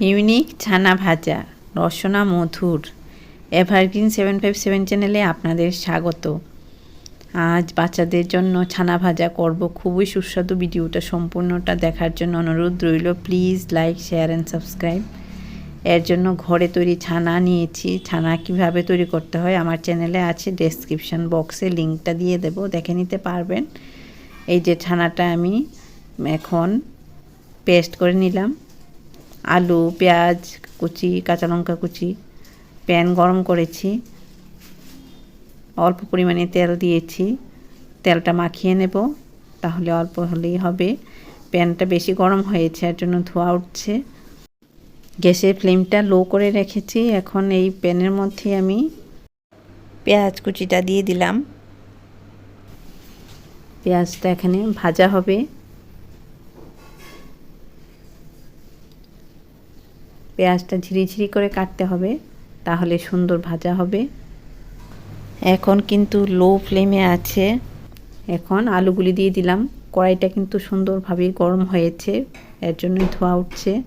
Unique ছানা ভাজা, রসনা মধুর, এভারগ্রিন সেভেন ফাইভ সেভেন চ্যানেলে আপনাদের স্বাগত। আজ বাচ্চাদের জন্য ছানা ভাজা করব। খুবই সুস্বাদু ভিডিওটা, সম্পূর্ণটা দেখার জন্য অনুরোধ রইল। Please like, share and subscribe. এর জন্য ঘরে তৈরি ছানা নিয়েছি। ছানা কীভাবে তৈরি করতে হয় আমার চ্যানেলে আছে, ডেসক্রিপশন বক্সে লিঙ্কটা দিয়ে দেব, দেখে নিতে পারবেন। এই যে ছানাটা আমি এখন পেস্ট করে নিলাম। আলু, পেঁয়াজ কুচি, কাঁচা লঙ্কা কুচি, প্যান গরম করেছি। অল্প পরিমাণে তেল দিয়েছি। তেলটা মাখিয়ে নেব, তাহলে অল্প হলেই হবে। প্যানটা বেশি গরম হয়েছে, এর জন্য ধোয়া উঠছে। গ্যাসের ফ্লেমটা লো করে রেখেছি। এখন এই প্যানের মধ্যে আমি পেঁয়াজ কুচিটা দিয়ে দিলাম। পেঁয়াজটা এখানে ভাজা হবে। পেঁয়াজটা ঝিরিঝিরি করে কাটতে হবে, তাহলে সুন্দর ভাজা হবে। এখন কিন্তু লো ফ্লেমে আছে। এখন আলুগুলি দিয়ে দিলাম। কড়াইটা কিন্তু সুন্দরভাবে গরম হয়েছে, এর জন্যই ধোয়া উঠছে।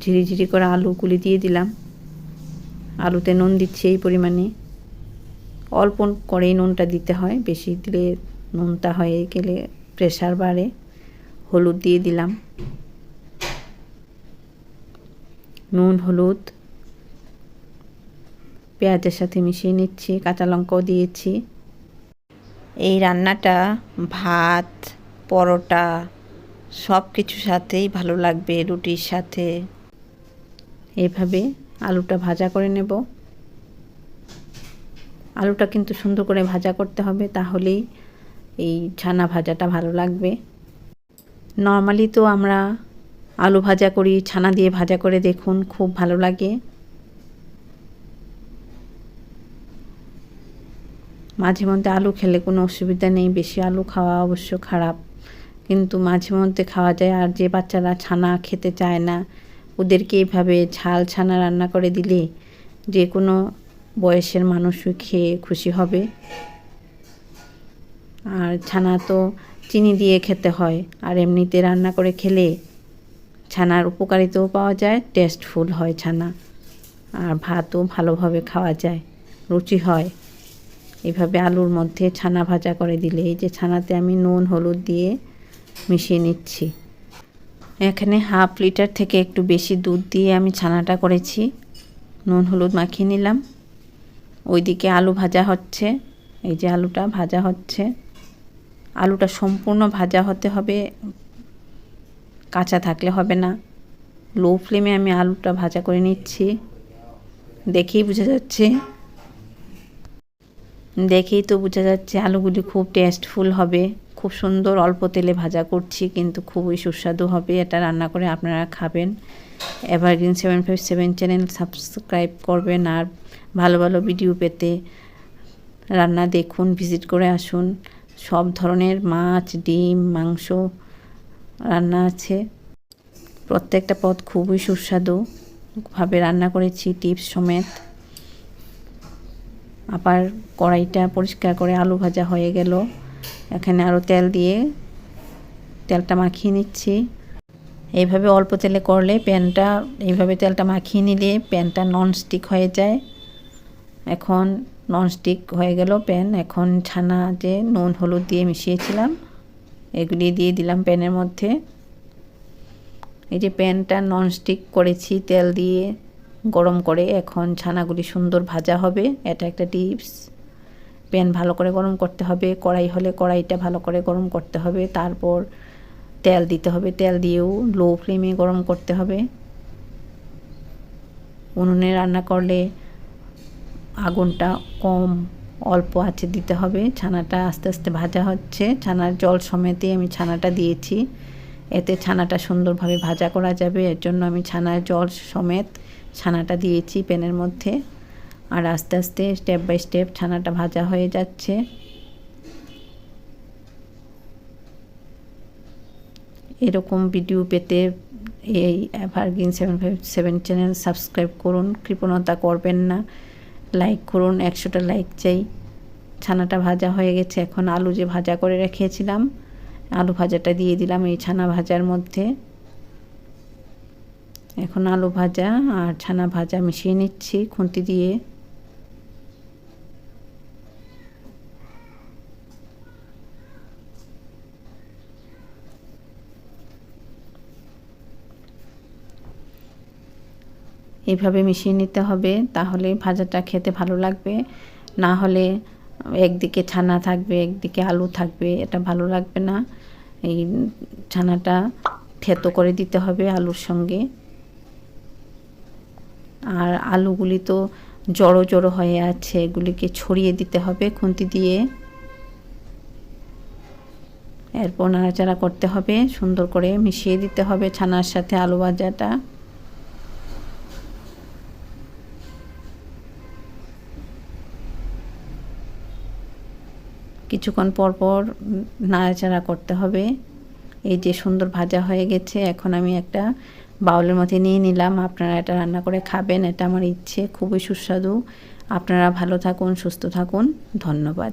ঝিরিঝিরি করে আলুগুলি দিয়ে দিলাম। আলুতে নুন দিচ্ছি এই পরিমাণে। অল্প করেই নুনটা দিতে হয়, বেশি দিলে নুনটা হয়ে গেলে প্রেশার বাড়ে। হলুদ দিয়ে দিলাম। নুন, হলুদ, পেঁয়াজের সাথে মিশিয়ে নিচ্ছি, কাঁচা লঙ্কাও দিয়েছি। এই রান্নাটা, ভাত, পরোটা সব কিছুর সাথেই ভালো লাগবে, রুটির সাথে। এভাবে আলুটা ভাজা করে নেব। আলুটা কিন্তু সুন্দর করে ভাজা করতে হবে, তাহলেই এই ছানা ভাজাটা ভালো লাগবে। নর্মালি তো আমরা আলু ভাজা করি, ছানা দিয়ে ভাজা করে দেখুন, খুব ভালো লাগে। মাঝে মধ্যে আলু খেলে কোনো অসুবিধা নেই, বেশি আলু খাওয়া অবশ্য খারাপ। কিন্তু মাঝে মধ্যে খাওয়া যায়, আর যে বাচ্চারা ছানা খেতে চায় না, ওদেরকে এইভাবে ঝাল ছানা রান্না করে দিলে যে কোনো বয়সের মানুষও খেয়ে খুশি হবে। আর ছানা তো চিনি দিয়ে খেতে হয়, আর এমনিতে রান্না করে খেলে ছানার উপকারিতাও পাওয়া যায় টেস্টফুল হয় ছানা। আর ভাতও ভালোভাবে খাওয়া যায়, রুচি হয়। এভাবে আলুর মধ্যে ছানা ভাজা করে দিলে, এই যে ছানাতে আমি নুন, হলুদ দিয়ে মিশিয়ে নিচ্ছি। এখানে হাফ লিটার থেকে একটু বেশি দুধ দিয়ে আমি ছানাটা করেছি। নুন, হলুদ মাখিয়ে নিলাম। ওইদিকে আলু ভাজা হচ্ছে, এই যে আলুটা ভাজা হচ্ছে। আলুটা সম্পূর্ণ ভাজা হতে হবে কাঁচা থাকলে হবে না। লো ফ্লেমে আমি আলুটা ভাজা করে নিচ্ছি। দেখেই বোঝা যাচ্ছে। দেখেই তো বোঝা যাচ্ছে আলুগুলি খুব টেস্টফুল হবে। খুব সুন্দর অল্প তেলে ভাজা করছি, কিন্তু খুবই সুস্বাদু হবে। এটা রান্না করে আপনারা খাবেন। Evergreen seven five seven channel subscribe করবেন আর ভালো ভালো ভিডিও পেতে রান্না দেখুন ভিজিট করে আসুন। সব ধরনের মাছ, ডিম, মাংস রান্না আছে। প্রত্যেকটা পদ খুবই সুস্বাদু। ভাবে রান্না করেছি, টিপস সমেত। আবার কড়াইটা পরিষ্কার করে আলু ভাজা হয়ে গেল। এখানে আরও তেল দিয়ে তেলটা মাখিয়ে নিচ্ছি। এইভাবে অল্প তেলে করলে প্যানটা, এইভাবে তেলটা মাখিয়ে নিলে প্যানটা ননস্টিক হয়ে যায়। এখন ননস্টিক হয়ে গেল প্যান। এখন ছানা যে নুন, হলুদ দিয়ে মিশিয়েছিলাম। এগুলি দিয়ে দিলাম প্যানের মধ্যে। এই যে প্যানটা ননস্টিক করেছি তেল দিয়ে গরম করে, এখন ছানাগুলি সুন্দর ভাজা হবে। এটা একটা টিপস। প্যান ভালো করে গরম করতে হবে, কড়াই হলে কড়াইটা ভালো করে গরম করতে হবে। তারপর তেল দিতে হবে, তেল দিয়েও লো ফ্লেমে গরম করতে হবে। উনুনে রান্না করলে আগুনটা কম অল্প আছে দিতে হবে। ছানাটা আস্তে আস্তে ভাজা হচ্ছে। ছানার জল সমেতে আমি ছানাটা দিয়েছি। এতে ছানাটা সুন্দরভাবে ভাজা করা যাবে। এর জন্য আমি ছানার জল সমেত ছানাটা দিয়েছি প্যানের মধ্যে। আর আস্তে আস্তে স্টেপ বাই স্টেপ ছানাটা ভাজা হয়ে যাচ্ছে। এরকম ভিডিও পেতে এই evergreen seven five seven channel subscribe করুন। কৃপণতা করবেন না। লাইক করুন। একশোটা লাইক চাই। ছানাটা ভাজা হয়ে গেছে। এখন আলু যে ভাজা করে রেখেছিলাম, আলু ভাজাটা দিয়ে দিলাম এই ছানা ভাজার মধ্যে। এখন আলু ভাজা আর ছানা ভাজা মিশিয়ে নিচ্ছি খুন্তি দিয়ে। এইভাবে মিশিয়ে নিতে হবে, তাহলে ভাজাটা খেতে ভালো লাগবে। না হলে একদিকে ছানা থাকবে, একদিকে আলু থাকবে, এটা ভালো লাগবে না। এই ছানাটা থেতো করে দিতে হবে আলুর সঙ্গে। আর আলুগুলি তো জড়ো জড়ো হয়ে আছে, এগুলিকে ছড়িয়ে দিতে হবে খুন্তি দিয়ে। এরপর নাড়াচাড়া করতে হবে, সুন্দর করে মিশিয়ে দিতে হবে ছানার সাথে আলু ভাজাটা। কিছুক্ষণ পর পর নাড়াচাড়া করতে হবে। এই যে সুন্দর ভাজা হয়ে গেছে, এখন আমি একটা বাউলের মধ্যে নিয়ে নিলাম। আপনারা এটা রান্না করে খাবেন, এটা আমার ইচ্ছে, খুবই সুস্বাদু। আপনারা ভালো থাকুন, সুস্থ থাকুন। ধন্যবাদ।